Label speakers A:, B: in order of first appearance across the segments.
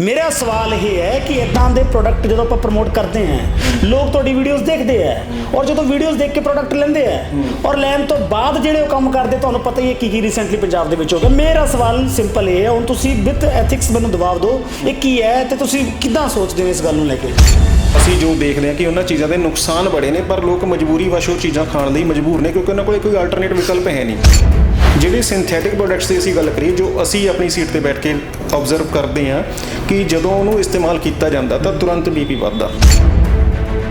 A: ਮੇਰਾ ਸਵਾਲ ਇਹ ਹੈ ਕਿ ਇਦਾਂ ਦੇ ਪ੍ਰੋਡਕਟ ਜਦੋਂ ਆਪਾਂ ਪ੍ਰਮੋਟ ਕਰਦੇ ਹਾਂ, ਲੋਕ ਤੁਹਾਡੀ ਵੀਡੀਓਜ਼ ਦੇਖਦੇ ਆ ਔਰ ਜਦੋਂ ਵੀਡੀਓਜ਼ ਦੇਖ ਕੇ ਪ੍ਰੋਡਕਟ ਲੈਂਦੇ ਆ ਔਰ ਲੈਣ ਤੋਂ ਬਾਅਦ ਜਿਹੜੇ ਉਹ ਕੰਮ ਕਰਦੇ, ਤੁਹਾਨੂੰ ਪਤਾ ਹੀ ਹੈ ਕੀ ਕੀ ਰੀਸੈਂਟਲੀ ਪੰਜਾਬ ਦੇ ਵਿੱਚ ਹੋ ਗਿਆ। ਮੇਰਾ ਸਵਾਲ ਸਿੰਪਲ ਇਹ ਹੈ, ਹੁਣ ਤੁਸੀਂ ਵਿਦ ਐਥਿਕਸ ਮੈਨੂੰ ਦਬਾਅ ਦਿਓ, ਇਹ ਕੀ ਹੈ ਤੇ ਤੁਸੀਂ ਕਿੱਦਾਂ ਸੋਚਦੇ ਹੋ ਇਸ ਗੱਲ ਨੂੰ ਲੈ ਕੇ?
B: ਅਸੀਂ ਜੋ ਦੇਖਦੇ ਹਾਂ ਕਿ ਉਹਨਾਂ ਚੀਜ਼ਾਂ ਦੇ ਨੁਕਸਾਨ ਬੜੇ ਨੇ, ਪਰ ਲੋਕ ਮਜਬੂਰੀ ਵਸ਼ ਉਹ ਚੀਜ਼ਾਂ ਖਾਣ ਲਈ ਮਜਬੂਰ ਨੇ, ਕਿਉਂਕਿ ਉਹਨਾਂ ਕੋਲ ਕੋਈ ਆਲਟਰਨੇਟ ਵਿਕਲਪ ਹੈ ਨਹੀਂ। ਜਿਹੜੇ ਸਿੰਥੈਟਿਕ ਪ੍ਰੋਡਕਟਸ ਦੀ ਅਸੀਂ ਗੱਲ ਕਰੀਏ, ਜੋ ਅਸੀਂ ਆਪਣੀ ਸੀਟ ਤੇ ਬੈਠ ਕੇ ਆਬਜ਼ਰਵ ਕਰਦੇ ਹਾਂ ਕਿ ਜਦੋਂ ਉਹਨੂੰ ਇਸਤੇਮਾਲ ਕੀਤਾ ਜਾਂਦਾ ਤਾਂ ਤੁਰੰਤ ਬੀਪੀ ਵੱਧਦਾ।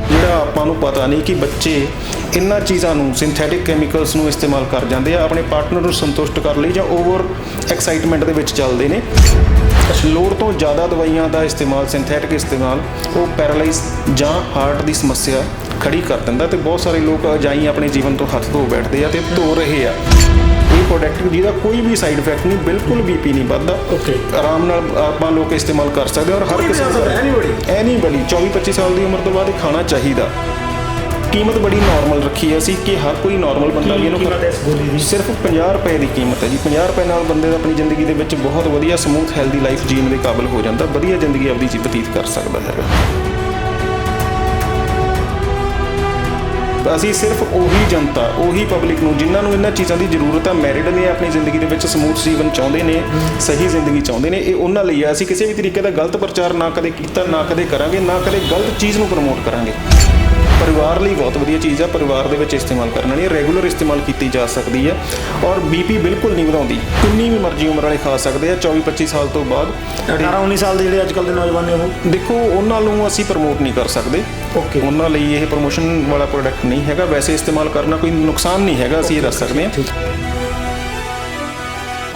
B: ਜਿਹੜਾ ਆਪਾਂ ਨੂੰ ਪਤਾ ਨਹੀਂ ਕਿ ਬੱਚੇ ਇਹਨਾਂ ਚੀਜ਼ਾਂ ਨੂੰ ਸਿੰਥੈਟਿਕ ਕੈਮੀਕਲਸ ਨੂੰ ਇਸਤੇਮਾਲ ਕਰ ਜਾਂਦੇ ਆ, ਆਪਣੇ ਪਾਰਟਨਰ ਨੂੰ ਸੰਤੁਸ਼ਟ ਕਰਨ ਲਈ ਜਾਂ ਓਵਰ ਐਕਸਾਈਟਮੈਂਟ ਦੇ ਵਿੱਚ ਚੱਲਦੇ ਨੇ। ਲੋੜ ਤੋਂ ਜ਼ਿਆਦਾ ਦਵਾਈਆਂ ਦਾ ਇਸਤੇਮਾਲ ਸਿੰਥੈਟਿਕ ਇਸਤੇਮਾਲ, ਉਹ ਪੈਰਾਲਾਈਜ਼ ਜਾਂ ਹਾਰਟ ਦੀ ਸਮੱਸਿਆ ਖੜੀ ਕਰ ਦਿੰਦਾ ਤੇ ਬਹੁਤ ਸਾਰੇ ਲੋਕ ਅਜਾਈ ਆਪਣੇ ਜੀਵਨ ਤੋਂ ਹੱਥ ਧੋ ਬੈਠਦੇ ਆ ਤੇ ਧੋ ਰਹੇ ਆ। ਪ੍ਰੋਡਕਟ ਜਿਹਦਾ ਕੋਈ ਵੀ ਸਾਈਡ ਇਫੈਕਟ ਨਹੀਂ ਬਿਲਕੁਲ ਬੀਪੀ ਨਹੀਂ ਵੱਧਦਾ
A: Okay.
B: ਆਰਾਮ ਨਾਲ ਆਪਾਂ ਲੋਕ ਇਸਤੇਮਾਲ ਕਰ ਸਕਦੇ ਔਰ ਹਰ ਕਿਸੇ
A: ਸਕਦਾ, anybody?
B: ਐਨੀਬਡੀ 24 25 ਸਾਲ ਦੀ ਉਮਰ ਤੋਂ ਬਾਅਦ ਇਹ ਖਾਣਾ ਚਾਹੀਦਾ ਕੀਮਤ ਬੜੀ ਨਾਰਮਲ ਰੱਖੀ ਹੈ ਅਸੀਂ ਕਿ ਹਰ ਕੋਈ ਨਾਰਮਲ ਬੰਦਾ ਵੀ ਇਹਨੂੰ
A: ਦੀ?
B: ਸਿਰਫ 50 ਰੁਪਏ ਦੀ ਕੀਮਤ ਹੈ ਜੀ 50 ਰੁਪਏ ਨਾਲ ਬੰਦੇ ਦਾ ਆਪਣੀ ਜ਼ਿੰਦਗੀ ਦੇ ਵਿੱਚ ਬਹੁਤ ਵਧੀਆ ਸਮੂਥ ਹੈਲਦੀ ਲਾਈਫ ਜੀਣ ਦੇ ਕਾਬਿਲ ਹੋ ਜਾਂਦਾ ਵਧੀਆ ਜ਼ਿੰਦਗੀ ਆਪਣੀ ਜੀ ਬਤੀਤ ਕਰ ਸਕਦਾ ਹੈਗਾ ਤਾਂ ਅਸੀਂ ਸਿਰਫ ਉਹੀ ਜਨਤਾ, ਉਹੀ ਪਬਲਿਕ ਨੂੰ, ਜਿਨ੍ਹਾਂ ਨੂੰ ਇਹਨਾਂ ਚੀਜ਼ਾਂ ਦੀ ਜ਼ਰੂਰਤ ਹੈ ਮੈਰਿਡ ਨੇ ਆਪਣੀ ਜ਼ਿੰਦਗੀ ਦੇ ਵਿੱਚ ਸਮੂਥ ਜੀਵਨ ਚਾਹੁੰਦੇ ਨੇ, ਸਹੀ ਜ਼ਿੰਦਗੀ ਚਾਹੁੰਦੇ ਨੇ, ਇਹ ਉਹਨਾਂ ਲਈ ਹੈ ਅਸੀਂ ਕਿਸੇ ਵੀ ਤਰੀਕੇ ਦਾ ਗਲਤ ਪ੍ਰਚਾਰ ਨਾ ਕਦੇ ਕੀਤਾ, ਨਾ ਕਦੇ ਕਰਾਂਗੇ, ਨਾ ਕਦੇ ਗਲਤ ਚੀਜ਼ ਨੂੰ ਪ੍ਰਮੋਟ ਕਰਾਂਗੇ। ਪਰਿਵਾਰ ਲਈ ਬਹੁਤ ਵਧੀਆ ਚੀਜ਼ ਹੈ ਪਰਿਵਾਰ ਦੇ ਵਿੱਚ ਇਸਤੇਮਾਲ ਕਰਨ ਵਾਲੀ ਰੈਗੂਲਰ ਇਸਤੇਮਾਲ ਕੀਤੀ ਜਾ ਸਕਦੀ ਹੈ ਔਰ ਬੀਪੀ ਬਿਲਕੁਲ ਨਹੀਂ ਵਧਾਉਂਦੀ। ਕਿੰਨੀ ਵੀ ਮਰਜ਼ੀ ਉਮਰ ਵਾਲੇ ਖਾ ਸਕਦੇ ਆ 24 25 ਸਾਲ ਤੋਂ ਬਾਅਦ।
A: 18 19 ਸਾਲ ਦੇ ਜਿਹੜੇ ਅੱਜ ਕੱਲ ਦੇ ਨੌਜਵਾਨ ਨੇ ਉਹ?
B: ਦੇਖੋ ਉਹਨਾਂ ਨੂੰ ਅਸੀਂ ਪ੍ਰਮੋਟ ਨਹੀਂ ਕਰ ਸਕਦੇ।
A: Okay.
B: ਉਹਨਾਂ ਲਈ ਇਹ ਪ੍ਰੋਮੋਸ਼ਨ ਵਾਲਾ ਪ੍ਰੋਡਕਟ ਨਹੀਂ ਹੈਗਾ। ਵੈਸੇ ਇਸਤੇਮਾਲ ਕਰਨਾ ਕੋਈ ਨੁਕਸਾਨ ਨਹੀਂ ਹੈਗਾ ਅਸੀਂ ਇਹ ਦੱਸ ਸਕਦੇ ਹਾਂ।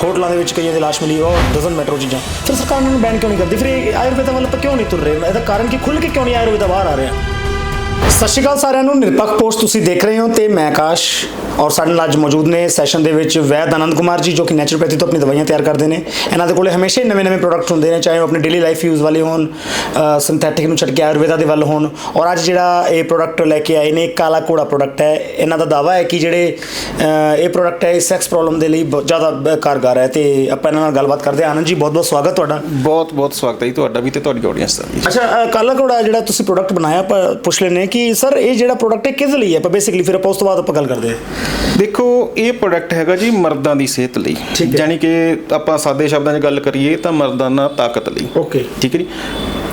A: ਹੋਟਲਾਂ ਦੇ ਵਿੱਚ ਕਈਆਂ ਦੀ ਲਾਸ਼ ਮਿਲੀ ਉਹ ਡਸਨਟ ਮੈਟਰ ਚੀਜ਼ਾਂ। ਫਿਰ ਸਰਕਾਰ ਨੂੰ ਬੈਨ ਕਿਉਂ ਨਹੀਂ ਕਰਦੀ? ਫਿਰ ਇਹ ਆਯੁਰਵੇਦਾ ਵੱਲ ਆਪਾਂ ਕਿਉਂ ਨਹੀਂ ਤੁਰ ਰਹੇ? ਇਹਦਾ ਕਾਰਨ ਕੀ? ਖੁੱਲ ਕੇ ਕਿਉਂ ਨਹੀਂ ਆਯੁਰਵੇਦਾ ਬਾਹਰ ਆ ਰਿਹਾ ਸਤਿ ਸ਼੍ਰੀ ਅਕਾਲ ਸਾਰਿਆਂ ਨੂੰ। ਨਿਰਪੱਖ ਪੋਸਟ ਤੁਸੀਂ ਦੇਖ ਰਹੇ ਹੋ ਤੇ ਮੈਂ ਆਕਾਸ਼ ਔਰ ਸਾਡੇ ਨਾਲ ਅੱਜ ਮੌਜੂਦ ਨੇ ਸੈਸ਼ਨ ਦੇ ਵਿੱਚ ਵੈਦ ਆਨੰਦ ਕੁਮਾਰ ਜੀ ਜੋ ਕਿ ਨੈਚੁਰੋਪੈਥੀ ਤੋਂ ਆਪਣੀ ਦਵਾਈਆਂ ਤਿਆਰ ਕਰਦੇ ਨੇ। ਇਹਨਾਂ ਦੇ ਕੋਲੇ ਹਮੇਸ਼ਾ ਹੀ ਨਵੇਂ-ਨਵੇਂ ਪ੍ਰੋਡਕਟ ਹੁੰਦੇ ਨੇ ਚਾਹੇ ਉਹ ਆਪਣੀ ਡੇਲੀ ਲਾਈਫ ਯੂਜ਼ ਵਾਲੇ ਹੋਣ ਸਿੰਥੈਟਿਕ ਨੂੰ ਛੱਡ ਕੇ ਆਯੁਰਵੇਦਾ ਦੇ ਵੱਲ ਹੋਣ। ਔਰ ਅੱਜ ਜਿਹੜਾ ਇਹ ਪ੍ਰੋਡਕਟ ਲੈ ਕੇ ਆਏ ਨੇ ਕਾਲਾ ਕੋੜਾ ਪ੍ਰੋਡਕਟ ਹੈ। ਇਹਨਾਂ ਦਾ ਦਾਵਾ ਹੈ ਕਿ ਜਿਹੜੇ ਇਹ ਪ੍ਰੋਡਕਟ ਹੈ ਸੈਕਸ ਪ੍ਰੋਬਲਮ ਦੇ ਲਈ ਬਹੁਤ ਜ਼ਿਆਦਾ ਕਾਰਗਰ ਹੈ। ਤੇ ਆਪਾਂ ਇਹਨਾਂ ਨਾਲ ਗੱਲਬਾਤ ਕਰਦੇ ਹਾਂ। ਆਨੰਦ ਜੀ ਬਹੁਤ-ਬਹੁਤ ਸਵਾਗਤ ਤੁਹਾਡਾ।
B: ਬਹੁਤ ਬਹੁਤ ਸਵਾਗਤ ਹੈ ਜੀ ਤੁਹਾਡਾ ਵੀ ਤੇ ਤੁਹਾਡੀ ਆਡੀਅנס ਦਾ ਵੀ।
A: ਅੱਛਾ ਕਾਲਾ ਘੋੜਾ ਜਿਹੜਾ ਤੁਸੀਂ ਪ੍ਰੋਡਕਟ ਬਣਾਇਆ ਪੁੱਛ ਲੈਨੇ ਕਿ ਸਰ ਇਹ ਜਿਹੜਾ ਪ੍ਰੋਡਕਟ ਹੈ ਕਿਹਦੇ ਲਈ ਹੈ? ਆਪਾਂ ਬੇਸਿਕਲੀ ਫਿਰ ਆਪਾਂ ਉਸ ਤੋਂ ਬਾਅਦ ਆਪਾਂ ਗੱਲ ਕਰਦੇ ਹਾਂ।
B: ਦੇਖੋ ਇਹ ਪ੍ਰੋਡਕਟ ਹੈਗਾ ਜੀ ਮਰਦਾਂ ਦੀ ਸਿਹਤ ਲਈ। ਯਾਨੀ ਕਿ ਆਪਾਂ ਸਾਦੇ ਸ਼ਬਦਾਂ 'ਚ ਗੱਲ ਕਰੀਏ ਤਾਂ ਮਰਦਾਨਾ ਤਾਕਤ ਲਈ।
A: ਓਕੇ
B: ਠੀਕ ਹੈ ਜੀ?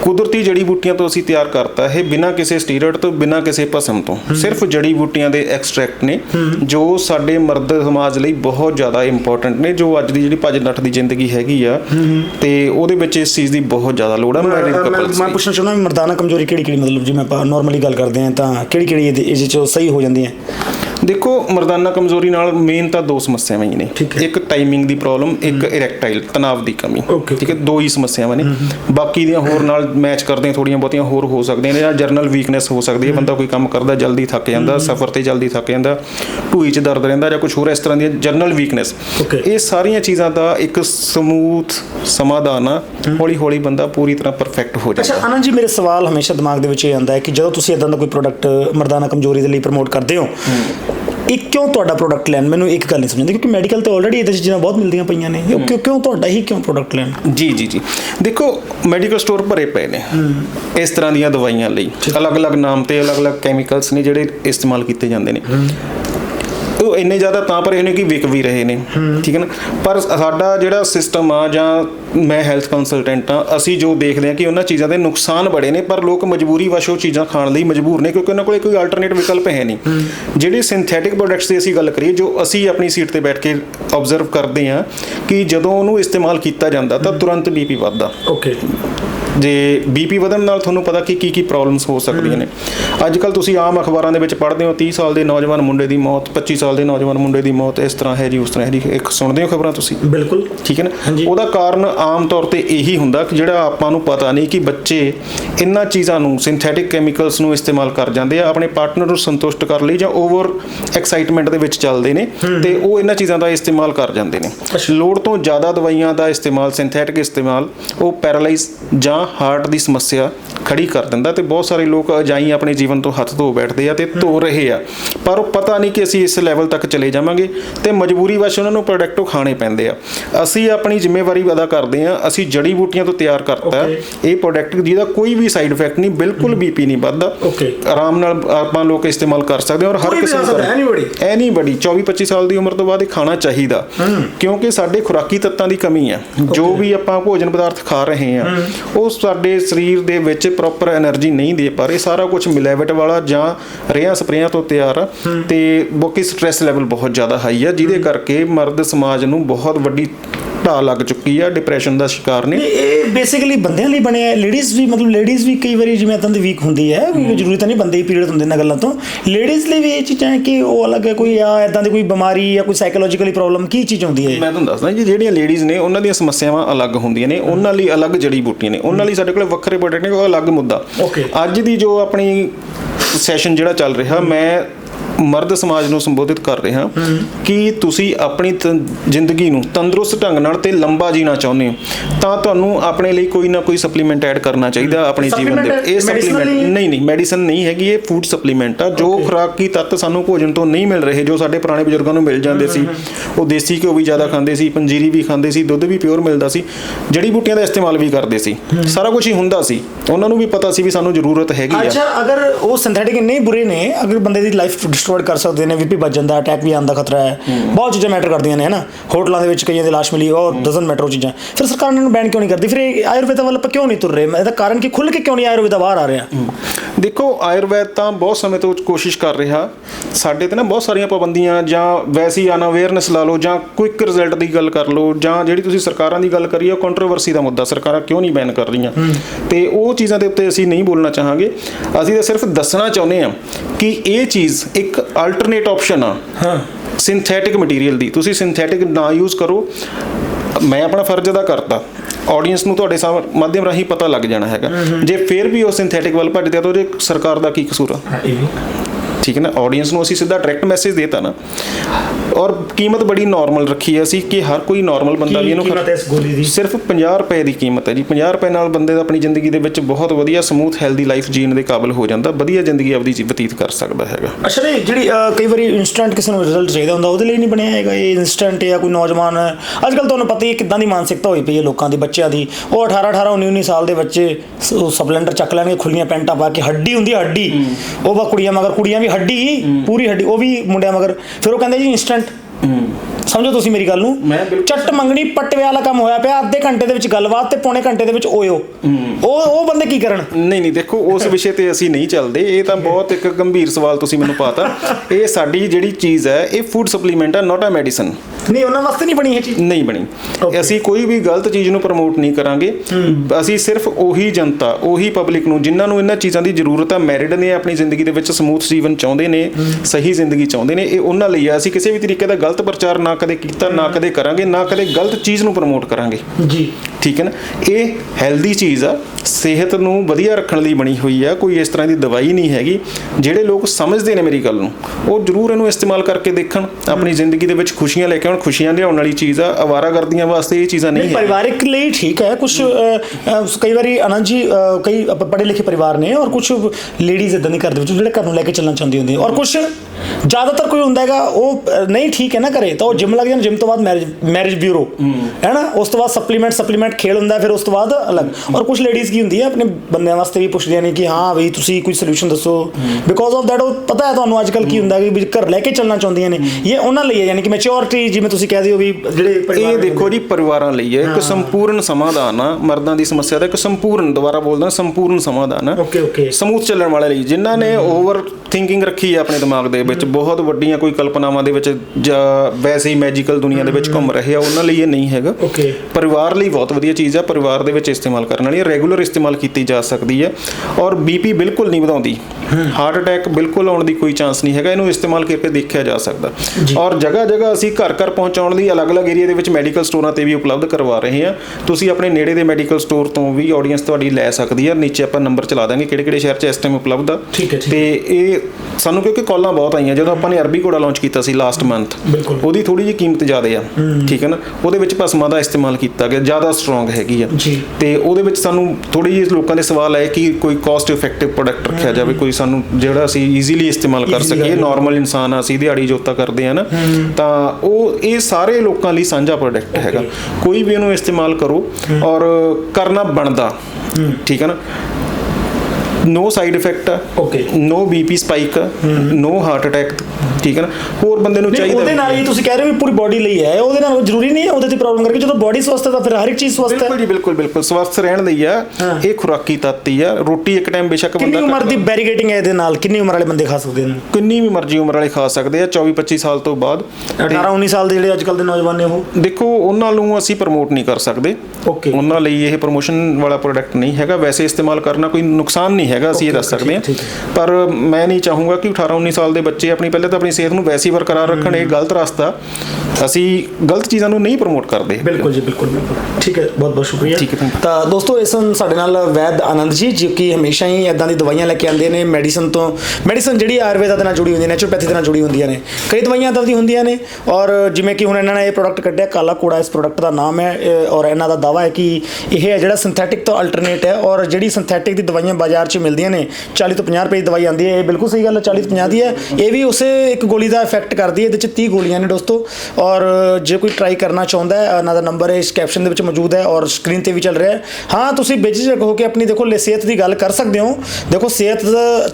B: ਕੁਦਰਤੀ ਜੜੀ ਬੂਟੀਆਂ ਤੋਂ ਅਸੀਂ ਤਿਆਰ ਕਰਤਾ ਇਹ ਬਿਨਾਂ ਕਿਸੇ ਸਟੀਰੋਇਡ ਤੋਂ ਬਿਨਾਂ ਕਿਸੇ ਭਸਮ ਤੋਂ। ਸਿਰਫ ਜੜੀ ਬੂਟੀਆਂ ਦੇ ਐਕਸਟ੍ਰੈਕਟ ਨੇ ਜੋ ਸਾਡੇ ਮਰਦ ਸਮਾਜ ਲਈ ਬਹੁਤ ਜ਼ਿਆਦਾ ਇੰਪੋਰਟੈਂਟ ਨੇ ਜੋ ਅੱਜ ਦੀ ਜਿਹੜੀ ਭੱਜ ਨੱਠ ਦੀ ਜ਼ਿੰਦਗੀ ਹੈਗੀ ਆ ਤੇ ਉਹਦੇ ਵਿੱਚ ਇਸ ਚੀਜ਼ ਦੀ ਬਹੁਤ ਜ਼ਿਆਦਾ ਲੋੜ ਆ ਮੈਰਿਡ
A: ਮੈਂ
B: ਕਪਲਸ
A: ਮੈਂ ਪੁੱਛਣਾ ਚਾਹੁੰਦਾ ਮਰਦਾਨਾ ਕਮਜ਼ੋਰੀ ਕਿਹੜੀ ਕਿਹੜੀ ਮਤਲਬ ਜਿਵੇਂ ਆਪਾਂ ਨਾਰਮਲੀ ਗੱਲ ਕਰਦੇ ਹਾਂ ਤਾਂ ਕਿਹੜੀ ਕਿਹੜੀ ਇਹਦੇ ਚੋਂ ਸਹੀ ਹੋ ਜਾਂਦੀ ਹੈ
B: ਦੇਖੋ ਮਰਦਾਨਾ ਕਮਜ਼ੋਰੀ ਨਾਲ ਮੇਨ ਤਾਂ ਦੋ ਸਮੱਸਿਆਵਾਂ ਹੀ ਨੇ। ਇੱਕ ਟਾਈਮਿੰਗ ਦੀ ਪ੍ਰੋਬਲਮ ਇੱਕ ਇਰੈਕਟਾਈਲ ਤਣਾਅ ਦੀ ਕਮੀ। ਠੀਕ ਹੈ ਦੋ ਹੀ ਸਮੱਸਿਆਵਾਂ ਨੇ। ਬਾਕੀ ਦੀਆਂ ਹੋਰ ਨਾਲ ਮੈਚ ਕਰਦੇ ਥੋੜੀਆਂ ਬਹੁਤੀਆਂ ਹੋਰ ਹੋ ਸਕਦੀਆਂ ਨੇ ਜਾਂ ਜਰਨਲ ਵੀਕਨੈਸ ਹੋ ਸਕਦੀ ਹੈ। ਬੰਦਾ ਕੋਈ ਕੰਮ ਕਰਦਾ ਜਲਦੀ ਥੱਕ ਜਾਂਦਾ ਸਫ਼ਰ ਤੇ ਜਲਦੀ ਥੱਕ ਜਾਂਦਾ ਢੂਈ 'ਚ ਦਰਦ ਰਹਿੰਦਾ ਜਾਂ ਕੁਝ ਹੋਰ ਇਸ ਤਰ੍ਹਾਂ ਦੀਆਂ ਜਰਨਲ ਵੀਕਨੈਸ. ਇਹ ਸਾਰੀਆਂ ਚੀਜ਼ਾਂ ਦਾ ਇੱਕ ਸਮੂਥ ਸਮਾਧਾਨ ਆ। ਹੌਲੀ ਹੌਲੀ ਬੰਦਾ ਪੂਰੀ ਤਰ੍ਹਾਂ ਪਰਫੈਕਟ ਹੋ
A: ਅੱਛਾ
B: ਜਾਂਦਾ।
A: ਆਨੰਦ ਜੀ ਮੇਰੇ ਸਵਾਲ ਹਮੇਸ਼ਾ ਦਿਮਾਗ ਦੇ ਵਿੱਚ ਇਹ ਆਉਂਦਾ ਹੈ ਕਿ ਜਦੋਂ ਤੁਸੀਂ ਇਦਾਂ ਦਾ ਕੋਈ ਪ੍ਰੋਡਕਟ ਮਰਦਾਨਾ ਕਮਜ਼ੋਰੀ ਦੇ ਲਈ ਪ੍ਰਮੋਟ ਕਰਦੇ ਹੋ। ਇਹ ਕਿਉਂ ਤੁਹਾਡਾ ਪ੍ਰੋਡਕਟ ਲੈਣ? ਮੈਨੂੰ ਇੱਕ ਗੱਲ ਨਹੀਂ ਸਮਝਦੀ ਕਿਉਂਕਿ ਮੈਡੀਕਲ ਤੇ ਆਲਰੇਡੀ ਇਹਦੇ ਚੀਜ਼ਾਂ ਬਹੁਤ ਮਿਲਦੀਆਂ ਪਈਆਂ ਨੇ। ਕਿਉਂ ਕਿਉਂ ਤੁਹਾਡਾ ਹੀ ਕਿਉਂ ਪ੍ਰੋਡਕਟ ਲੈਣ?
B: ਜੀ ਜੀ ਜੀ। ਦੇਖੋ ਮੈਡੀਕਲ ਸਟੋਰ ਭਰੇ ਪਏ ਨੇ। ਇਸ ਤਰ੍ਹਾਂ ਦੀਆਂ ਦਵਾਈਆਂ ਲਈ। ਅਲੱਗ-ਅਲੱਗ ਨਾਮ ਤੇ ਅਲੱਗ-ਅਲੱਗ ਕੈਮੀਕਲਸ ਨੇ ਜਿਹੜੇ ਇਸਤੇਮਾਲ ਕੀਤੇ ਜਾਂਦੇ ਨੇ। ਉਹ ਇੰਨੇ ਜ਼ਿਆਦਾ ਤਾਂ ਭਰੇ ਨੇ ਕਿ ਵਿਕ ਵੀ ਰਹੇ ਨੇ। ਠੀਕ ਹੈ ਨਾ? ਪਰ ਸਾਡਾ ਜਿਹੜਾ ਸਿਸਟਮ ਆ ਜਾਂ ਮੈਂ ਹੈਲਥ ਕੰਸਲਟੈਂਟ ਆ, ਅਸੀਂ ਜੋ ਦੇਖਦੇ ਹਾਂ ਕਿ ਉਹਨਾਂ ਚੀਜ਼ਾਂ ਦੇ ਨੁਕਸਾਨ ਬੜੇ ਨੇ, ਪਰ ਲੋਕ ਮਜਬੂਰੀ ਵਸ਼ ਉਹ ਚੀਜ਼ਾਂ ਖਾਣ ਲਈ ਮਜਬੂਰ ਨੇ, ਕਿਉਂਕਿ ਉਹਨਾਂ ਕੋਲ ਕੋਈ ਆਲਟਰਨੇਟ ਵਿਕਲਪ ਹੈ ਨਹੀਂ। ਜਿਹੜੇ ਸਿੰਥੈਟਿਕ ਪ੍ਰੋਡਕਟਸ ਦੀ ਅਸੀਂ ਗੱਲ ਕਰੀਏ, ਜੋ ਅਸੀਂ ਆਪਣੀ ਸੀਟ ਤੇ ਬੈਠ ਕੇ ਆਬਜ਼ਰਵ ਕਰਦੇ ਹਾਂ ਕਿ ਜਦੋਂ ਉਹਨੂੰ ਇਸਤੇਮਾਲ ਕੀਤਾ ਜਾਂਦਾ ਤਾਂ ਤੁਰੰਤ ਬੀਪੀ ਵੱਧਦਾ।
A: ਓਕੇ
B: ਜੇ ਬੀਪੀ ਵਧਣ ਨਾਲ ਤੁਹਾਨੂੰ ਪਤਾ ਕਿ ਕੀ ਕੀ ਪ੍ਰੋਬਲਮਸ ਹੋ ਸਕਦੀਆਂ ਨੇ। ਅੱਜ ਕੱਲ ਤੁਸੀਂ ਆਮ ਅਖਬਾਰਾਂ ਦੇ ਵਿੱਚ ਪੜ੍ਹਦੇ ਹੋ 30 ਸਾਲ ਦੇ ਨੌਜਵਾਨ ਮੁੰਡੇ ਦੀ ਮੌਤ 25 ਸਾਲ ਦੇ ਨੌਜਵਾਨ ਮੁੰਡੇ ਦੀ ਮੌਤ ਇਸ ਤਰ੍ਹਾਂ ਹੈ ਜੀ ਉਸ ਤਰ੍ਹਾਂ ਹੈ ਜੀ ਇੱਕ ਸੁਣਦੇ ਹੋ ਖਬਰਾਂ ਤੁਸੀਂ?
A: ਬਿਲਕੁਲ।
B: ਠੀਕ ਹੈ। ਨਾ? ਉਹਦਾ ਕਾਰਨ ਆਮ ਤੌਰ ਤੇ ਇਹੀ ਹੁੰਦਾ ਕਿ ਜਿਹੜਾ ਆਪਾਂ ਨੂੰ ਪਤਾ ਨਹੀਂ ਕਿ ਬੱਚੇ ਇਹਨਾਂ ਚੀਜ਼ਾਂ ਨੂੰ ਸਿੰਥੈਟਿਕ ਕੈਮੀਕਲਸ ਨੂੰ ਇਸਤੇਮਾਲ ਕਰ ਜਾਂਦੇ ਆ ਆਪਣੇ ਪਾਰਟਨਰ ਨੂੰ ਸੰਤੁਸ਼ਟ ਕਰਨ ਲਈ ਜਾਂ ਓਵਰ ਐਕਸਾਈਟਮੈਂਟ ਦੇ ਵਿੱਚ ਚੱਲਦੇ ਨੇ ਤੇ ਉਹ ਇਹਨਾਂ ਚੀਜ਼ਾਂ ਦਾ ਇਸਤੇਮਾਲ ਕਰ ਜਾਂਦੇ ਨੇ। ਲੋੜ ਤੋਂ ਜ਼ਿਆਦਾ ਦਵਾਈਆਂ ਦਾ ਇਸਤੇਮਾਲ ਸਿੰਥੈਟਿਕ ਇਸਤੇਮਾਲ ਉਹ ਪੈਰਾਲਾਈਜ਼ ਜਾਂ ਹਾਰਟ ਦੀ ਸਮੱਸਿਆ ਖੜੀ ਕਰ ਦਿੰਦਾ ਤੇ ਬਹੁਤ ਸਾਰੇ ਲੋਕ ਅਜਾਈ ਆਪਣੇ ਜੀਵਨ ਤੋਂ ਹੱਥ ਧੋ ਬੈਠਦੇ ਆ ਤੇ ਧੋ ਰਹੇ ਆ। ਪਰ ਉਹ ਪਤਾ ਨਹੀਂ ਕਿ ਅਸੀਂ ਇਸ ਲੈਵਲ ਤੱਕ ਚਲੇ ਜਾਵਾਂਗੇ ਤੇ ਮਜਬੂਰੀ ਵਸ਼ ਉਹਨਾਂ ਨੂੰ ਪ੍ਰੋਡਕਟ ਖਾਣੇ ਪੈਂਦੇ ਆ। ਅਸੀਂ ਆਪਣੀ ਜ਼ਿੰਮੇਵਾਰੀ ਅਦਾ ਕਰਦੇ ਆ ਅਸੀਂ ਜੜੀ ਬੂਟੀਆਂ ਤੋਂ ਤਿਆਰ ਕਰਤਾ. ਇਹ ਪ੍ਰੋਡਕਟ ਜਿਹਦਾ ਕੋਈ ਵੀ ਸਾਈਡ ਇਫੈਕਟ ਨਹੀਂ ਬਿਲਕੁਲ ਬੀਪੀ ਨਹੀਂ ਵੱਧਦਾ. ਆਰਾਮ ਨਾਲ ਆਪਾਂ ਲੋਕ ਇਸਤੇਮਾਲ ਕਰ ਸਕਦੇ ਔਰ ਹਰ ਕਿਸੇ ਨੂੰ
A: anybody?
B: ਐਨੀਬਡੀ 24 25 ਸਾਲ ਦੀ ਉਮਰ ਤੋਂ ਬਾਅਦ ਇਹ ਖਾਣਾ ਚਾਹੀਦਾ। ਕਿਉਂਕਿ ਸਾਡੇ ਖੁਰਾਕੀ ਤੱਤਾਂ ਦੀ ਕਮੀ ਹੈ ਜੋ ਵੀ ਆਪਾਂ ਭੋਜਨ ਪਦਾਰਥ ਖਾ ਰਹੇ ਹਾਂ। ਉਹ ਸਾਡੇ ਸਰੀਰ ਦੇ ਵਿੱਚ ਪ੍ਰੋਪਰ એનર્ਜੀ ਨਹੀਂ ਦੇ ਪਾ ਰਹੇ, ਸਾਰਾ ਕੁਝ ਮਿਲਾਵਟ ਵਾਲਾ ਜਾਂ ਰੇਹਾਂ ਸਪਰੇਆਂ ਤੋਂ ਤਿਆਰ। ਆ ਤੇ ਬਾਕੀ ਸਟ੍ਰੈਸ ਲੈਵਲ ਬਹੁਤ ਜ਼ਿਆਦਾ ਹਾਈ ਆ, ਜਿਹਦੇ ਕਰਕੇ ਮਰਦ ਸਮਾਜ ਨੂੰ ਬਹੁਤ ਵੱਡੀ ਢਾਹ ਲੱਗ ਚੁੱਕੀ ਆ ਡਿਪਰੈਸ਼ਨ ਦਾ ਸ਼ਿਕਾਰ ਨੇ।
A: ਇਹ- ਬੇਸਿਕਲੀ ਬੰਦਿਆਂ ਲਈ ਬਣਿਆ ਹੈ। ਲੇਡੀਜ਼ ਵੀ ਮਤਲਬ ਲੇਡੀਜ਼ ਵੀ ਕਈ ਵਾਰੀ ਜਿਵੇਂ ਇਦਾਂ ਦੀ ਵੀਕ ਹੁੰਦੀ ਹੈ ਕੋਈ ਜ਼ਰੂਰੀ ਤਾਂ ਨਹੀਂ ਬੰਦੇ ਹੀ ਪੀੜਤ ਹੁੰਦੇ ਨੇ ਗੱਲਾਂ ਤੋਂ। ਲੇਡੀਜ਼ ਲਈ ਵੀ ਇਹ ਚੀਜ਼ਾਂ ਹੈ ਕਿ ਉਹ ਅਲੱਗ ਹੈ ਕੋਈ ਆ ਇਦਾਂ ਦੀ ਕੋਈ ਬਿਮਾਰੀ ਜਾਂ ਕੋਈ ਸਾਈਕੋਲੋਜੀਕਲੀ ਪ੍ਰੋਬਲਮ ਕੀ ਚੀਜ਼ ਹੁੰਦੀ ਹੈ?
B: ਮੈਂ ਤੁਹਾਨੂੰ ਦੱਸਦਾ ਜੀ ਜਿਹੜੀਆਂ ਲੇਡੀਜ਼ ਨੇ ਉਹਨਾਂ ਦੀਆਂ ਸਮੱਸਿਆਵਾਂ ਅਲੱਗ ਹੁੰਦੀਆਂ ਨੇ ਉਹਨਾਂ ਲਈ ਅਲੱਗ ਜੜੀ ਬੂਟੀਆਂ ਨੇ। ਉਹਨਾਂ ਲਈ ਸਾਡੇ ਕੋਲ ਵੱਖਰੇ ਪ੍ਰੋਡਕਟ ਨੇ ਉਹ ਅਲੱਗ ਮੁੱਦਾ. ਅੱਜ ਦੀ ਜੋ ਆਪਣੀ ਸੈਸ਼ਨ ਜਿਹੜਾ ਚੱਲ ਰਿਹਾ ਮੈਂ ਮਰਦ ਸਮਾਜ ਨੂੰ ਸੰਬੋਧਿਤ ਕਰ ਰਿਹਾ ਕਿ ਤੁਸੀਂ ਆਪਣੀ ਜ਼ਿੰਦਗੀ ਨੂੰ ਤੰਦਰੁਸਤ ਢੰਗ ਨਾਲ ਤੇ ਲੰਬਾ ਜੀਣਾ ਚਾਹੁੰਦੇ ਹੋ ਤਾਂ ਤੁਹਾਨੂੰ ਆਪਣੇ ਲਈ ਕੋਈ ਨਾ ਕੋਈ ਸਪਲੀਮੈਂਟ ਐਡ ਕਰਨਾ ਚਾਹੀਦਾ ਆਪਣੇ ਜੀਵਨ ਦੇ। ਇਹ ਸਪਲੀਮੈਂਟ
A: ਨਹੀਂ ਹੈ?
B: ਨਹੀਂ ਨਹੀਂ ਮੈਡੀਸਨ ਨਹੀਂ ਹੈਗੀ ਇਹ ਫੂਡ ਸਪਲੀਮੈਂਟ ਆ। ਜੋ ਖੁਰਾਕੀ ਤੱਤ ਸਾਨੂੰ ਭੋਜਨ ਤੋਂ ਨਹੀਂ ਮਿਲ ਰਹੇ ਜੋ ਸਾਡੇ ਪੁਰਾਣੇ ਬਜ਼ੁਰਗਾਂ ਨੂੰ ਮਿਲ ਜਾਂਦੇ ਸੀ ਉਹ ਦੇਸੀ ਘਿਓ ਵੀ ਜ਼ਿਆਦਾ ਖਾਂਦੇ ਸੀ ਪੰਜੀਰੀ ਵੀ ਖਾਂਦੇ ਸੀ ਦੁੱਧ ਵੀ ਪਿਓਰ ਮਿਲਦਾ ਸੀ ਜੜੀ ਬੂਟੀਆਂ ਦਾ ਇਸਤੇਮਾਲ ਵੀ ਕਰਦੇ ਸੀ। ਸਾਰਾ ਕੁਝ ਹੀ ਹੁੰਦਾ ਸੀ। ਉਹਨਾਂ ਨੂੰ ਵੀ ਪਤਾ ਸੀ ਵੀ ਸਾਨੂੰ ਜ਼ਰੂਰਤ ਹੈਗੀ ਆ।
A: ਅੱਛਾ ਅਗਰ ਉਹ ਸਿੰਥੈਟਿਕ ਇੰਨੇ ਹੀ ਬੁਰੇ ਨੇ ਅਗਰ ਬੰਦੇ ਦੀ ਲਾਈਫ ਡਿਸਟਰੋਇਡ ਕਰ ਸਕਦੇ ਨੇ ਵੀਪੀ ਵੱਜ ਜਾਂਦਾ ਅਟੈਕ ਵੀ ਆਉਣ ਦਾ ਖਤਰਾ ਹੈ। ਬਹੁਤ ਚੀਜ਼ਾਂ ਮੈਟਰ ਕਰਦੀਆਂ ਨੇ ਹਨਾ ਹੋਟਲਾਂ ਦੇ ਵਿੱਚ ਕਈਆਂ ਦੀ ਲਾਸ਼ ਮਿਲੀ ਉਹ ਡਜ਼ਨ ਮੈਟਰ ਉਹ ਚੀਜ਼ਾਂ। ਫਿਰ ਸਰਕਾਰ ਇਹਨਾਂ ਨੂੰ ਬੈਨ ਕਿਉਂ ਨਹੀਂ ਕਰਦੀ? ਫਿਰ ਇਹ ਆਯੁਰਵੇਦ ਵੱਲ ਆਪਾਂ ਕਿਉਂ ਨਹੀਂ ਤੁਰ ਰਹੇ? ਇਹਦਾ ਕਾਰਨ ਕਿ? ਖੁੱਲ ਕੇ ਕਿਉਂ ਨਹੀਂ ਆਯੁਰਵੇਦ ਬਾਹਰ ਆ ਰਿਹਾ?
B: ਦੇਖੋ ਆਯੁਰਵੈਦ ਤਾਂ ਬਹੁਤ ਸਮੇਂ ਤੋਂ ਕੋਸ਼ਿਸ਼ ਕਰ ਰਿਹਾ। ਸਾਡੇ ਤੇ ਨਾ ਬਹੁਤ ਸਾਰੀਆਂ ਪਾਬੰਦੀਆਂ ਜਾਂ ਵੈਸੀ ਅਨਅਵੇਅਰਨੈਸ ਲਾ ਲਓ ਜਾਂ ਕੁਇਕ ਰਿਜ਼ਲਟ ਦੀ ਗੱਲ ਕਰ ਲਓ ਜਾਂ ਜਿਹੜੀ ਤੁਸੀਂ ਸਰਕਾਰਾਂ ਦੀ ਗੱਲ ਕਰੀ ਉਹ ਕੰਟਰੋਵਰਸੀ ਦਾ ਮੁੱਦਾ। ਸਰਕਾਰਾਂ ਕਿਉਂ ਨਹੀਂ ਬੈਨ ਕਰ ਰਹੀਆਂ? ਤੇ ਉਹ ਚੀਜ਼ਾਂ ਦੇ ਉੱਤੇ ਅਸੀਂ ਨਹੀਂ ਬੋਲਣਾ ਚਾਹਾਂਗੇ। ਅਸੀਂ ਤਾਂ ਸਿਰਫ ਦੱਸਣਾ ਚਾਹੁੰਦੇ ਹਾਂ ਕਿ ਇਹ ਚੀਜ਼ ਇੱਕ ਅਲਟਰਨੇਟ ਆਪਸ਼ਨ ਆ।
A: ਹਾਂ।
B: ਸਿੰਥੈਟਿਕ ਮਟੀਰੀਅਲ ਦੀ। ਤੁਸੀਂ ਸਿੰਥੈਟਿਕ ਨਾ ਯੂਜ਼ ਕਰੋ। ਮੈਂ ਆਪਣਾ ਫਰਜ਼ ਅਦਾ ਕਰਤਾ। ਆਡੀਅנס ਨੂੰ ਤੁਹਾਡੇ ਸਾਹ ਮਾਧਿਅਮ ਰਾਹੀਂ ਪਤਾ ਲੱਗ ਜਾਣਾ ਹੈਗਾ। ਜੇ ਫਿਰ ਵੀ ਉਹ ਸਿੰਥੈਟਿਕ ਵੱਲ ਭੱਜਦੇ ਆ ਤਾਂ ਉਹਦੇ ਸਰਕਾਰ ਦਾ ਕੀ ਕਸੂਰ ਆ? ਠੀਕ ਹੈ ਨਾ? ਆਡੀਅנס ਨੂੰ ਅਸੀਂ ਸਿੱਧਾ ਡਾਇਰੈਕਟ ਮੈਸੇਜ ਦੇਤਾ ਨਾ। ਔਰ ਕੀਮਤ ਬੜੀ ਨਾਰਮਲ ਰੱਖੀ ਹੈ ਅਸੀਂ ਕਿ ਹਰ ਕੋਈ ਨਾਰਮਲ ਬੰਦਾ ਵੀ ਇਹਨੂੰ
A: ਕੀਮਤ ਹੈ ਇਸ ਗੋਲੀ ਦੀ?
B: ਸਿਰਫ 50 ਰੁਪਏ ਦੀ ਕੀਮਤ ਹੈ ਜੀ। 50 ਰੁਪਏ ਨਾਲ ਬੰਦੇ ਦਾ ਆਪਣੀ ਜ਼ਿੰਦਗੀ ਦੇ ਵਿੱਚ ਬਹੁਤ ਵਧੀਆ ਸਮੂਥ ਹੈਲਦੀ ਲਾਈਫ ਜੀਣ ਦੇ ਕਾਬਿਲ ਹੋ ਜਾਂਦਾ ਵਧੀਆ ਜ਼ਿੰਦਗੀ ਆਪਦੀ ਜੀ ਬਤੀਤ ਕਰ ਸਕਦਾ ਹੈਗਾ।
A: ਅੱਛਾ ਨਹੀਂ ਜਿਹੜੀ ਕਈ ਵਾਰੀ ਇਨਸਟੈਂਟ ਕਿਸੇ ਨੂੰ ਰਿਜ਼ਲਟ ਚਾਹੀਦਾ ਹੁੰਦਾ ਉਹਦੇ ਲਈ ਨਹੀਂ ਬਣਿਆ ਹੈਗਾ ਇਹ ਇਨਸਟੈਂਟ ਜਾਂ ਕੋਈ ਨੌਜਵਾਨ? ਅੱਜ ਕੱਲ ਤੁਹਾਨੂੰ ਪਤਾ ਹੀ ਹੈ ਕਿੱਦਾਂ ਦੀ ਮਾਨਸਿਕਤਾ ਹੋਈ ਪਈ ਹੈ ਲੋਕਾਂ ਦੀ ਬੱਚਿਆਂ ਦੀ। ਉਹ 18 18 19 19 ਸਾਲ ਦੇ ਬੱਚੇ ਸ- ਉਹ ਸਪਲੈਂਡਰ ਚੱਕ ਲੈਣਗੇ ਖੁੱਲੀਆਂ ਪੈਂਟਾਂ ਪਾ ਕੇ ਹੱਡੀ ਹੁੰਦੀ ਹੈ ਹੱਡੀ। ਉਹ ਵਾ ਕੁੜੀਆਂ ਮਗਰ ਕੁੜੀਆਂ ਵੀ ਹੱਡੀ ਪੂਰੀ ਹੱਡੀ ਉਹ ਵੀ ਮੁੰਡਿਆਂ ਮਗਰ। ਫਿਰ ਉਹ ਕਹਿੰਦੇ ਜੀ ਇਨਸਟੈਂਟ ਸਮਝੋ ਤੁਸੀਂ ਮੇਰੀ ਗੱਲ ਨੂੰ? ਚੱਟ ਮੰਗਣੀ ਪੱਟਵੇ ਵਾਲਾ ਕੰਮ ਹੋਇਆ ਪਿਆ ਅੱਧੇ ਘੰਟੇ ਦੇ ਵਿੱਚ ਗੱਲਬਾਤ ਤੇ ਪੌਣੇ ਘੰਟੇ ਦੇ ਵਿੱਚ ਓਇਓ। ਉਹ ਉਹ ਬੰਦੇ ਕੀ ਕਰਨ?
B: ਨਹੀਂ ਨਹੀਂ ਦੇਖੋ ਉਸ ਵਿਸ਼ੇ ਤੇ ਅਸੀਂ ਨਹੀਂ ਚੱਲਦੇ। ਇਹ ਤਾਂ ਬਹੁਤ ਇੱਕ ਗੰਭੀਰ ਸਵਾਲ ਤੁਸੀਂ ਮੈਨੂੰ ਪਾਤਾ। ਇਹ ਸਾਡੀ ਜਿਹੜੀ ਚੀਜ਼ ਹੈ ਇਹ ਫੂਡ ਸਪਲੀਮੈਂਟ ਹੈ ਨਾਟ ਅ ਮੈਡੀਸਨ
A: ਨਹੀਂ ਉਹਨਾਂ ਵਾਸਤੇ ਨਹੀਂ ਬਣੀ ਇਹ ਚੀਜ਼?
B: ਨਹੀਂ ਬਣੀ. ਅਸੀਂ ਕੋਈ ਵੀ ਗਲਤ ਚੀਜ਼ ਨੂੰ ਪ੍ਰਮੋਟ ਨਹੀਂ ਕਰਾਂਗੇ। ਅਸੀਂ ਸਿਰਫ ਉਹੀ ਜਨਤਾ ਉਹੀ ਪਬਲਿਕ ਨੂੰ ਜਿਨ੍ਹਾਂ ਨੂੰ ਇਹਨਾਂ ਚੀਜ਼ਾਂ ਦੀ ਜ਼ਰੂਰਤ ਹੈ ਮੈਰਿਡ ਨੇ ਆਪਣੀ ਜ਼ਿੰਦਗੀ ਦੇ ਵਿੱਚ ਸਮੂਥ ਜੀਵਨ ਚਾਹੁੰਦੇ ਨੇ ਸਹੀ ਜ਼ਿੰਦਗੀ ਚਾਹੁੰਦੇ ਨੇ ਇਹ ਉਹਨਾਂ ਲਈ ਆ ਅਸੀਂ ਕਿਸੇ ਵੀ ਤਰੀਕੇ ਦਾ ਗਲਤ ਪ੍ਰਚਾਰ ਨਾ ਕਦੇ ਕੀਤਾ ਨਾ ਕਦੇ ਕਰਾਂਗੇ ਨਾ ਕਦੇ ਗਲਤ ਚੀਜ਼ ਨੂੰ ਪ੍ਰਮੋਟ ਕਰਾਂਗੇ।
A: ਜੀ।
B: ਠੀਕ ਹੈ ਨਾ? ਇਹ ਹੈਲਦੀ ਚੀਜ਼ ਆ ਸਿਹਤ ਨੂੰ ਵਧੀਆ ਰੱਖਣ ਲਈ ਬਣੀ ਹੋਈ ਆ ਕੋਈ ਇਸ ਤਰ੍ਹਾਂ ਦੀ ਦਵਾਈ ਨਹੀਂ ਹੈਗੀ। ਜਿਹੜੇ ਲੋਕ ਸਮਝਦੇ ਨੇ ਮੇਰੀ ਗੱਲ ਨੂੰ ਉਹ ਜ਼ਰੂਰ ਇਹਨੂੰ ਇਸਤੇਮਾਲ ਕਰਕੇ ਦੇਖਣ ਆਪਣੀ ਜ਼ਿੰਦਗੀ ਦੇ ਵਿੱਚ ਖੁਸ਼ੀਆਂ ਲੈ ਕੇ ਆਉਣ ਖੁਸ਼ੀਆਂ ਲਿਆਉਣ ਵਾਲੀ ਚੀਜ਼ ਆ ਅਵਾਰਾਗਰਦੀਆਂ ਵਾਸਤੇ ਇਹ ਚੀਜ਼ਾਂ ਨਹੀਂ ਹੈ
A: ਪਰਿਵਾਰਿਕ ਲਈ ਠੀਕ ਹੈ ਕੁਝ ਕਈ ਵਾਰੀ ਆਨੰਦ ਜੀ ਕਈ ਪੜ੍ਹੇ ਲਿਖੇ ਪਰਿਵਾਰ ਨੇ ਔਰ ਕੁਝ ਲੇਡੀਜ਼ ਇਦਾਂ ਦੇ ਘਰ ਦੇ ਵਿੱਚ ਜਿਹੜੇ ਘਰ ਨੂੰ ਲੈ ਕੇ ਚੱਲਣਾ ਚਾਹੁੰਦੀ ਹੁੰਦੀ ਔਰ ਕੁਝ ਜ਼ਿਆਦਾਤਰ ਕੋਈ ਹੁੰਦਾ ਹੈਗਾ ਉਹ ਨਹੀਂ ਠੀਕ ਹੈ ਨਾ ਕਰੇ ਤਾਂ ਉਹ ਜਿਮ ਲੱਗ ਜਾਣ ਜਿਮ ਤੋਂ ਬਾਅਦ ਮੈਰਿਜ ਮੈਰਿਜ ਬਿਊਰੋ ਹੈ ਨਾ ਉਸ ਤੋਂ ਬਾਅਦ ਸਪਲੀਮੈਂਟ ਸਪਲੀਮੈਂਟ ਖੇਲ ਹੁੰਦਾ ਹੈ, ਫਿਰ ਉਸ ਤੋਂ ਬਾਅਦ ਅਲੱਗ ਔਰ ਕੁਝ ਲੇਡੀਜ਼ ਕੀ ਹੁੰਦੀ ਹੈ ਆਪਣੇ ਬੰਦਿਆਂ ਵਾਸਤੇ ਵੀ ਪੁੱਛਦੀਆਂ ਨੇ ਕਿ ਹਾਂ ਬਈ ਤੁਸੀਂ ਕੋਈ ਸੋਲੂਸ਼ਨ ਦੱਸੋ ਬਿਕੋਜ਼ ਆਫ ਦੈਟ ਉਹ ਪਤਾ ਹੈ ਤੁਹਾਨੂੰ ਅੱਜ ਕੱਲ ਕੀ ਹੁੰਦਾ ਹੈ ਕਿ ਘਰ ਲੈ ਕੇ ਚੱਲਣਾ ਚਾਹੁੰਦੀਆਂ ਨੇ ਇਹ ਉਹਨਾਂ ਲਈ ਹੈ ਯਾਨੀ ਕਿ ਮੈਚੁਰਿਟੀ ਜਿਵੇਂ ਤੁਸੀਂ ਕਹਿ ਦਿਓ ਵੀ ਜਿਹੜੇ
B: ਇਹ ਦੇਖੋ ਜੀ ਪਰਿਵਾਰਾਂ ਲਈ ਹੈ ਇੱਕ ਸੰਪੂਰਨ ਸਮਾਧਾਨ ਆ ਮਰਦਾਂ ਦੀ ਸਮੱਸਿਆ ਦਾ ਇੱਕ ਸੰਪੂਰਨ ਦੁਬਾਰਾ ਬੋਲਦਾ ਸੰਪੂਰਨ ਸਮਾਧਾਨ ਆ
A: ਓਕੇ ਓਕੇ
B: ਸਮੂਥ ਚੱਲਣ ਵਾਲੇ ਲਈ ਜਿਨ੍ਹਾਂ ਨੇ ਓਵਰ ਥਿੰਕਿੰਗ ਰੱਖੀ ਹੈ ਆਪਣੇ ਦਿਮਾਗ ਦੇ ਵਿੱਚ ਬਹੁਤ ਵੱਡੀਆਂ ਕੋਈ ਕਲਪਨਾਵਾਂ ਦੇ ਵਿੱਚ ਜਾਂ ਵੈਸੇ ਹੀ ਮੈਜੀਕਲ ਦੁਨੀਆ ਦੇ ਵਿੱਚ ਘੁੰਮ ਰਹੇ ਆ ਉਹਨਾਂ ਲਈ ਇਹ ਨਹੀਂ ਹੈਗਾ।
A: Okay.
B: ਪਰਿਵਾਰ ਲਈ ਬਹੁਤ ਵਧੀਆ ਚੀਜ਼ ਆ ਪਰਿਵਾਰ ਦੇ ਵਿੱਚ ਇਸਤੇਮਾਲ ਕਰਨ ਵਾਲੀ ਰੈਗੂਲਰ ਇਸਤੇਮਾਲ ਕੀਤੀ ਜਾ ਸਕਦੀ ਹੈ ਔਰ ਬੀਪੀ ਬਿਲਕੁਲ ਨਹੀਂ ਵਧਾਉਂਦੀ। ਹਾਰਟ ਅਟੈਕ ਬਿਲਕੁਲ ਆਉਣ ਦੀ ਕੋਈ ਚਾਂਸ ਨਹੀਂ ਹੈਗਾ ਇਹਨੂੰ ਇਸਤੇਮਾਲ ਕਰਕੇ ਦੇਖਿਆ ਜਾ ਸਕਦਾ। ਔਰ ਜਗ੍ਹਾ ਜਗ੍ਹਾ ਅਸੀਂ ਘਰ ਘਰ ਪਹੁੰਚਾਉਣ ਲਈ ਅਲੱਗ-ਅਲੱਗ ਏਰੀਆ ਦੇ ਵਿੱਚ ਮੈਡੀਕਲ ਸਟੋਰਾਂ ਤੇ ਵੀ ਉਪਲਬਧ ਕਰਵਾ ਰਹੇ ਹਾਂ ਤੁਸੀਂ ਆਪਣੇ ਨੇੜੇ ਦੇ ਮੈਡੀਕਲ ਸਟੋਰ ਤੋਂ ਵੀ ਆਡੀਅנס ਤੁਹਾਡੀ ਲੈ ਸਕਦੀ ਹੈ ਨੀਚੇ ਆਪਾਂ ਨੰਬਰ ਚਲਾ ਦਾਂਗੇ ਕਿਹੜੇ-ਕਿਹੜੇ ਸ਼ਹਿਰ 'ਚ ਇਸ ਟਾਈਮ ਉਪਲਬਧ ਆ।
A: ਠੀਕ ਹੈ,
B: ਤੇ ਇਹ ਸਾਨੂੰ ਕਿਉਂਕਿ ਕਾਲਾਂ ਬਹੁਤ ਦਵਾਈਆਂ ਜਦੋਂ ਆਪਾਂ ਨੇ ਅਰਬੀ ਘੋੜਾ ਲਾਂਚ ਕੀਤਾ ਸੀ ਲਾਸਟ ਮੰਥ। ਉਹਦੀ ਥੋੜੀ ਜਿਹੀ ਕੀਮਤ ਜ਼ਿਆਦਾ ਆ ਠੀਕ ਹੈ ਨਾ? ਉਹਦੇ ਵਿੱਚ ਭਸਮਾਂ ਦਾ ਇਸਤੇਮਾਲ ਕੀਤਾ ਗਿਆ ਜ਼ਿਆਦਾ ਸਟਰੋਂਗ ਹੈਗੀ ਆ। ਤੇ ਉਹਦੇ ਵਿੱਚ ਸਾਨੂੰ ਥੋੜੀ ਜਿਹੀ ਲੋਕਾਂ ਦੇ ਸਵਾਲ ਆਏ ਕਿ ਕੋਈ ਕਾਸਟ ਇਫੈਕਟਿਵ ਪ੍ਰੋਡਕਟ ਰੱਖਿਆ ਜਾਵੇ ਕੋਈ ਸਾਨੂੰ ਜਿਹੜਾ ਅਸੀਂ ਈਜ਼ੀਲੀ ਇਸਤੇਮਾਲ ਕਰ ਸਕੀਏ ਨਾਰਮਲ ਇਨਸਾਨ ਆ ਅਸੀਂ ਦਿਹਾੜੀ ਜੋਤਾ ਕਰਦੇ ਆ ਨਾ ਤਾਂ ਉਹ ਇਹ ਸਾਰੇ ਲੋਕਾਂ ਲਈ ਸਾਂਝਾ ਪ੍ਰੋਡਕਟ ਹੈਗਾ। ਕੋਈ ਵੀ ਇਹਨੂੰ ਇਸਤੇਮਾਲ ਕਰੋ ਔਰ ਕਰਨਾ ਬਣਦਾ ਠੀਕ ਹੈ ਨਾ? No side effect
A: Okay.
B: No BP spike no heart attack ਠੀਕ ਹੈ ਨਾ? ਹੋਰ ਬੰਦੇ ਨੂੰ ਚਾਹੀਦਾ
A: ਉਹਦੇ ਨਾਲ ਹੀ ਤੁਸੀਂ ਕਹਿ ਰਹੇ ਹੋ ਵੀ ਪੂਰੀ ਬਾਡੀ ਲਈ ਹੈ। ਉਹਦੇ ਨਾਲ ਜ਼ਰੂਰੀ ਨਹੀਂ ਹੈ ਉਹਦੇ ਤੇ ਪ੍ਰੋਬਲਮ ਕਰਕੇ। ਜਦੋਂ ਬਾਡੀ ਸਵਸਥ ਹੈ ਤਾਂ ਫਿਰ ਹਰ ਇੱਕ ਚੀਜ਼ ਸਵਸਥ
B: ਬਿਲਕੁਲ
A: ਹੈ
B: ਜੀ ਬਿਲਕੁਲ ਬਿਲਕੁਲ। ਸਵਸਥ ਰਹਿਣ ਲਈ ਆ। ਇਹ ਖੁਰਾਕੀ ਤੱਤ ਹੀ ਆ ਰੋਟੀ ਇੱਕ ਟਾਈਮ ਬੇਸ਼ੱਕ
A: ਕਿੰਨੀ
B: ਬੰਦਾ
A: ਉਮਰ ਦੀ ਬੈਰੀਗੇਟਿੰਗ ਹੈ ਇਹਦੇ ਨਾਲ? ਕਿੰਨੀ ਉਮਰ ਵਾਲੇ ਬੰਦੇ ਖਾ ਸਕਦੇ ਨੇ
B: ਕਿੰਨੀ ਵੀ ਮਰਜ਼ੀ ਉਮਰ ਵਾਲੇ ਖਾ ਸਕਦੇ ਆ। 24 25 ਸਾਲ ਤੋਂ ਬਾਅਦ।
A: 18 19 ਸਾਲ ਦੇ ਜਿਹੜੇ ਅੱਜ ਕੱਲ ਦੇ ਨੌਜਵਾਨ ਨੇ ਉਹ?
B: ਦੇਖੋ ਉਹਨਾਂ ਨੂੰ ਅਸੀਂ ਪ੍ਰਮੋਟ ਨਹੀਂ ਕਰ ਸਕਦੇ।
A: Okay.
B: ਉਹਨਾਂ ਲਈ ਇਹ ਪ੍ਰੋਮੋਸ਼ਨ ਵਾਲਾ ਪ੍ਰੋਡਕਟ ਨਹੀਂ ਹੈਗਾ। ਵੈਸੇ ਇਸਤੇਮਾਲ ਕਰਨਾ ਕੋਈ ਨੁਕਸਾਨ ਨਹੀਂ ਹੈਗਾ ਅਸੀਂ ਇਹ ਦੱਸ ਸਕਦੇ ਹਾਂ। ਪਰ ਮੈਂ ਨਹੀਂ ਚਾਹੂੰਗਾ ਕਿ 18 19 ਸਾਲ ਦੇ ਬੱਚੇ ਆਪਣੀ ਪਹਿਲੇ ਤਾਂ ਆਪਣੀ ਸਿਹਤ ਨੂੰ ਵੈਸੇ ਬਰਕਰਾਰ ਰੱਖਣ ਇਹ ਗਲਤ ਰਸਤਾ ਅਸੀਂ ਗਲਤ ਚੀਜ਼ਾਂ ਨੂੰ ਨਹੀਂ ਪ੍ਰਮੋਟ ਕਰਦੇ।
A: ਬਿਲਕੁਲ ਜੀ ਬਿਲਕੁਲ ਬਿਲਕੁਲ। ਠੀਕ ਹੈ ਬਹੁਤ ਬਹੁਤ ਸ਼ੁਕਰੀਆ। ਤਾਂ ਦੋਸਤੋ ਇਸ ਨੂੰ ਸਾਡੇ ਨਾਲ ਵੈਦ ਆਨੰਦ ਜੀ ਜੋ ਕਿ ਹਮੇਸ਼ਾ ਹੀ ਇਦਾਂ ਦੀ ਦਵਾਈਆਂ ਲੈ ਕੇ ਆਉਂਦੇ ਨੇ ਮੈਡੀਸਨ ਤੋਂ ਮੈਡੀਸਨ ਜਿਹੜੀ ਆਯੁਰਵੇਦਾ ਦੇ ਨਾਲ ਜੁੜੀ ਹੁੰਦੀ ਹੈ ਨੈਚੁਰੋਪੈਥੀ ਦੇ ਨਾਲ ਜੁੜੀ ਹੁੰਦੀਆਂ ਨੇ। ਕਈ ਦਵਾਈਆਂ ਇਦਾਂ ਦੀ ਹੁੰਦੀਆਂ ਨੇ ਔਰ ਜਿਵੇਂ ਕਿ ਹੁਣ ਇਹਨਾਂ ਨੇ ਇਹ ਪ੍ਰੋਡਕਟ ਕੱਢਿਆ ਕਾਲਾ ਕੋੜਾ ਇਸ ਪ੍ਰੋਡਕਟ ਦਾ ਨਾਮ ਹੈ ਔਰ ਇਹਨਾਂ ਦਾ ਦਾਵਾ ਹੈ ਕਿ ਇਹ ਹੈ ਜਿਹੜਾ ਸਿੰਥੈਟਿਕ ਤੋਂ ਅਲਟਰਨੇਟ ਹੈ ਔਰ ਜਿਹੜੀ ਸਿੰਥੈਟਿਕ ਦੀ ਦਵਾਈਆਂ ਬਾਜ਼ਾਰ 'ਚ ਮਿਲਦੀਆਂ ਨੇ 40 ਤੋਂ 50 ਰੁਪਏ ਦੀ ਦਵਾਈ ਆਉਂਦੀ ਹੈ ਇਹ ਬਿਲਕੁਲ ਸਹੀ ਗੱਲ ਹੈ 40 ਤੋਂ 50 ਦੀ ਹੈ। ਇਹ ਵੀ ਉਸੇ ਇੱਕ ਗੋਲੀ ਦਾ ਇਫੈਕਟ ਕਰਦੀ ਹੈ, ਇਹਦੇ 'ਚ 30 ਗੋਲੀਆਂ ਨੇ ਦੋਸਤੋ। ਔਰ ਜੇ ਕੋਈ ਟਰਾਈ ਕਰਨਾ ਚਾਹੁੰਦਾ ਹੈ, ਇਹਨਾਂ ਦਾ ਨੰਬਰ ਇਸ ਕੈਪਸ਼ਨ ਦੇ ਵਿੱਚ ਮੌਜੂਦ ਹੈ ਔਰ ਸਕਰੀਨ ਤੇ ਵੀ ਚੱਲ ਰਿਹਾ ਹੈ। ਹਾਂ, ਤੁਸੀਂ ਬੇਝਿਜਕ ਹੋ ਕੇ ਆਪਣੀ ਦੇਖੋ, ਲੇ- ਸਿਹਤ ਦੀ ਗੱਲ ਕਰ ਸਕਦੇ ਹੋ। ਦੇਖੋ, ਸਿਹਤ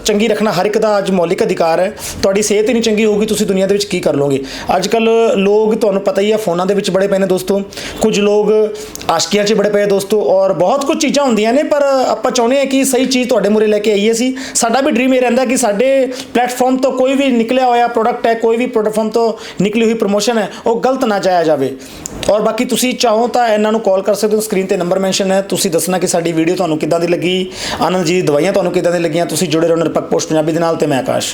A: ਚੰਗੀ ਰੱਖਣਾ ਹਰ ਇੱਕ ਦਾ ਅੱਜ ਮੌਲਿਕ ਅਧਿਕਾਰ ਹੈ। ਤੁਹਾਡੀ ਸਿਹਤ ਹੀ ਨਹੀਂ ਚੰਗੀ ਹੋਊਗੀ, ਤੁਸੀਂ ਦੁਨੀਆ ਦੇ ਵਿੱਚ ਕੀ ਕਰ ਲੋਗੇ ਅੱਜ ਕੱਲ ਲੋਕ, ਤੁਹਾਨੂੰ ਪਤਾ ਹੀ ਹੈ, ਫੋਨਾਂ ਦੇ ਵਿੱਚ ਬੜੇ ਪਏ ਨੇ ਦੋਸਤੋ। ਕੁਝ ਲੋਕ ਆਸ਼ਕੀਆਂ 'ਚ ਬੜੇ ਪਏ ਦੋਸਤੋ, ਔਰ ਬਹੁਤ ਕੁਝ ਚੀਜ਼ਾਂ ਹੁੰਦੀਆਂ ਨੇ, ਪਰ ਆਪਾਂ ਚਾਹੁੰਦੇ ਹਾਂ ਕਿ ਸਹੀ ਚੀਜ਼ ਤੁਹਾਡੇ ਮੂਰੇ ਲੈ ਕੇ ਆਈਏ ਸੀ ਸਾਡਾ ਵੀ ਡ੍ਰੀਮ ਇਹ ਰਹਿੰਦਾ ਕਿ ਸਾਡੇ ਪਲੇਟਫਾਰਮ ਤੋਂ ਕੋਈ ਵੀ ਨਿਕਲਿਆ ਹੋਇਆ ਪ੍ਰੋਡਕਟ ਹੈ, ਕੋਈ ਵੀ ਪਲੇਟਫਾਰਮ ਤੋਂ ਨਿਕਲੀ ਹੋਈ ਪ੍ਰੋਮੋਸ਼ਨ ਹੈ, ਉਹ ਗਲਤ ਨਾ ਜਾਇਆ ਜਾਵੇ। ਔਰ ਬਾਕੀ ਤੁਸੀਂ ਚਾਹੋ ਤਾਂ ਇਹਨਾਂ ਨੂੰ ਕਾਲ ਕਰ ਸਕਦੇ ਹੋ ਸਕਰੀਨ ਤੇ ਨੰਬਰ ਮੈਂਸ਼ਨ ਹੈ, ਤੁਸੀਂ ਦੱਸਣਾ ਕਿ ਸਾਡੀ ਵੀਡੀਓ ਤੁਹਾਨੂੰ ਕਿੱਦਾਂ ਦੀ ਲੱਗੀ, ਆਨੰਦ ਜੀ ਦੀ ਦਵਾਈਆਂ ਤੁਹਾਨੂੰ ਕਿੱਦਾਂ ਦੀ ਲੱਗੀਆਂ, ਤੁਸੀਂ ਜੁੜੇ ਰਹੋ ਨਿਰਪੱਖ ਪੋਸਟ ਪੰਜਾਬੀ ਦੇ ਨਾਲ ਤੇ ਮੈਂ ਆਕਾਸ਼।